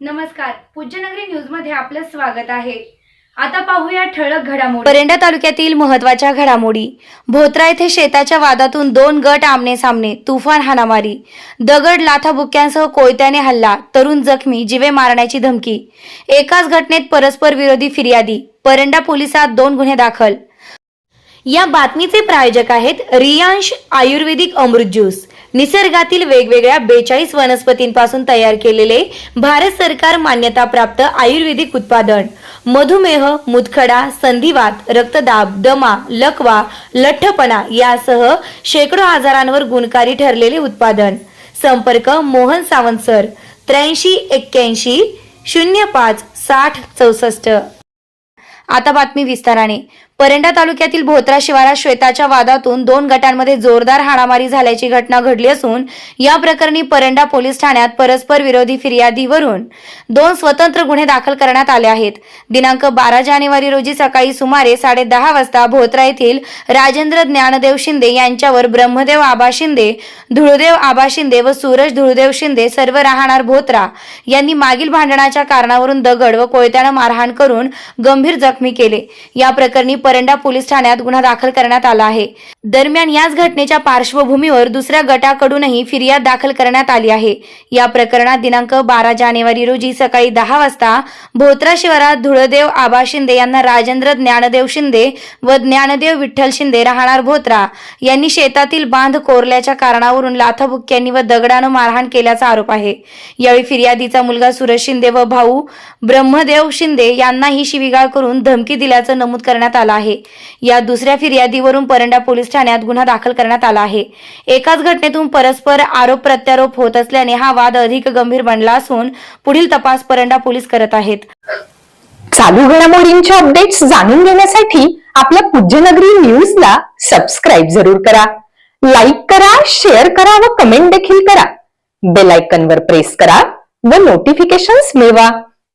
नमस्कार. पूज्यनगरी न्यूजमध्ये आपलं स्वागत आहे. आता पाहूया ठळक घडामोडी. परंडा तालुक्यातील महत्त्वाच्या घडामोडी. भोत्रा येथे शेताच्या वादातून दोन गट आमने सामने तुफान हाणामारी. दगड लाथाबुक्यांसह कोयत्याने हल्ला तरुण जखमी जिवे मारण्याची धमकी. एकाच घटनेत परस्पर विरोधी फिर्यादी परंडा पोलिसात दोन गुन्हे दाखल. या बातमीचे प्रायोजक आहेत रियांश आयुर्वेदिक अमृत ज्यूस. निसर्गातील वेगवेगळ्या बेचाळीस वनस्पतींपासून तयार केलेले भारत सरकार मान्यताप्राप्त आयुर्वेदिक उत्पादन. मधुमेह मुतखडा संधिवात रक्तदाब दमा लकवा लठ्ठपणा यासह शेकडो आजारांवर गुणकारी ठरलेले उत्पादन. संपर्क मोहन सावंत सर त्र्याऐंशी एक्क्याऐंशी शून्य पाच साठ चौसष्ट. आता बातमी विस्ताराने. परंडा तालुक्यातील भोत्रा शिवारात श्वेताच्या वादातून दोन गटांमध्ये जोरदार हाणामारी झाल्याची घटना घडली असून या प्रकरणी परंडा पोलीस ठाण्यात परस्पर विरोधी फिर्यादीवरून दोन स्वतंत्र गुन्हे दाखल करण्यात आले आहेत. दिनांक बारा जानेवारी रोजी सकाळी सुमारे साडेदहा वाजता भोत्रा येथील राजेंद्र ज्ञानदेव शिंदे यांच्यावर ब्रह्मदेव आबा शिंदे धुळदेव आबा शिंदे व सूरज धुळदेव शिंदे सर्व राहणार भोत्रा यांनी मागील भांडणाच्या कारणावरून दगड व कोयत्यानं मारहाण करून गंभीर जखमी केले. या प्रकरणी परंडा पोलीस ठाण्यात गुन्हा दाखल करण्यात आला आहे. दरम्यान याच घटनेच्या पार्श्वभूमीवर दुसऱ्या गटाकडूनही फिर्याद दाखल करण्यात आली आहे. या प्रकरणात दिनांक बारा जानेवारी रोजी सकाळी दहा वाजता भोत्रा शिवारात धुळदेव आबा शिंदे यांना राजेंद्र ज्ञानदेव शिंदे व ज्ञानदेव विठ्ठल शिंदे राहणार भोत्रा यांनी शेतातील बांध कोरल्याच्या कारणावरून लाथाबुक्क्यांनी व दगडानं मारहाण केल्याचा आरोप आहे. यावेळी फिर्यादीचा मुलगा सुरज शिंदे व भाऊ ब्रह्मदेव शिंदे यांनाही शिवीगाळ करून धमकी दिल्याचं नमूद करण्यात आलं आहे. या दुसऱ्या फिर्यादीवरून परंडा पोलीस ठाण्यात गुन्हा दाखल करण्यात आला आहे. एकाच घटनेतून परस्पर आरोप प्रत्यारोप होत असल्याने हा वाद अधिक गंभीर बनला असून पुढील तपास परंडा पोलीस करत आहेत. चालू घडामोडींच्या अपडेट्स जाणून घेण्यासाठी आपल्या पूज्यनगरी न्यूजला सबस्क्राईब जरूर करा. लाईक करा शेअर करा व कमेंट देखील करा. बेल आयकॉनवर प्रेस करा व नोटिफिकेशन्स मिळवा.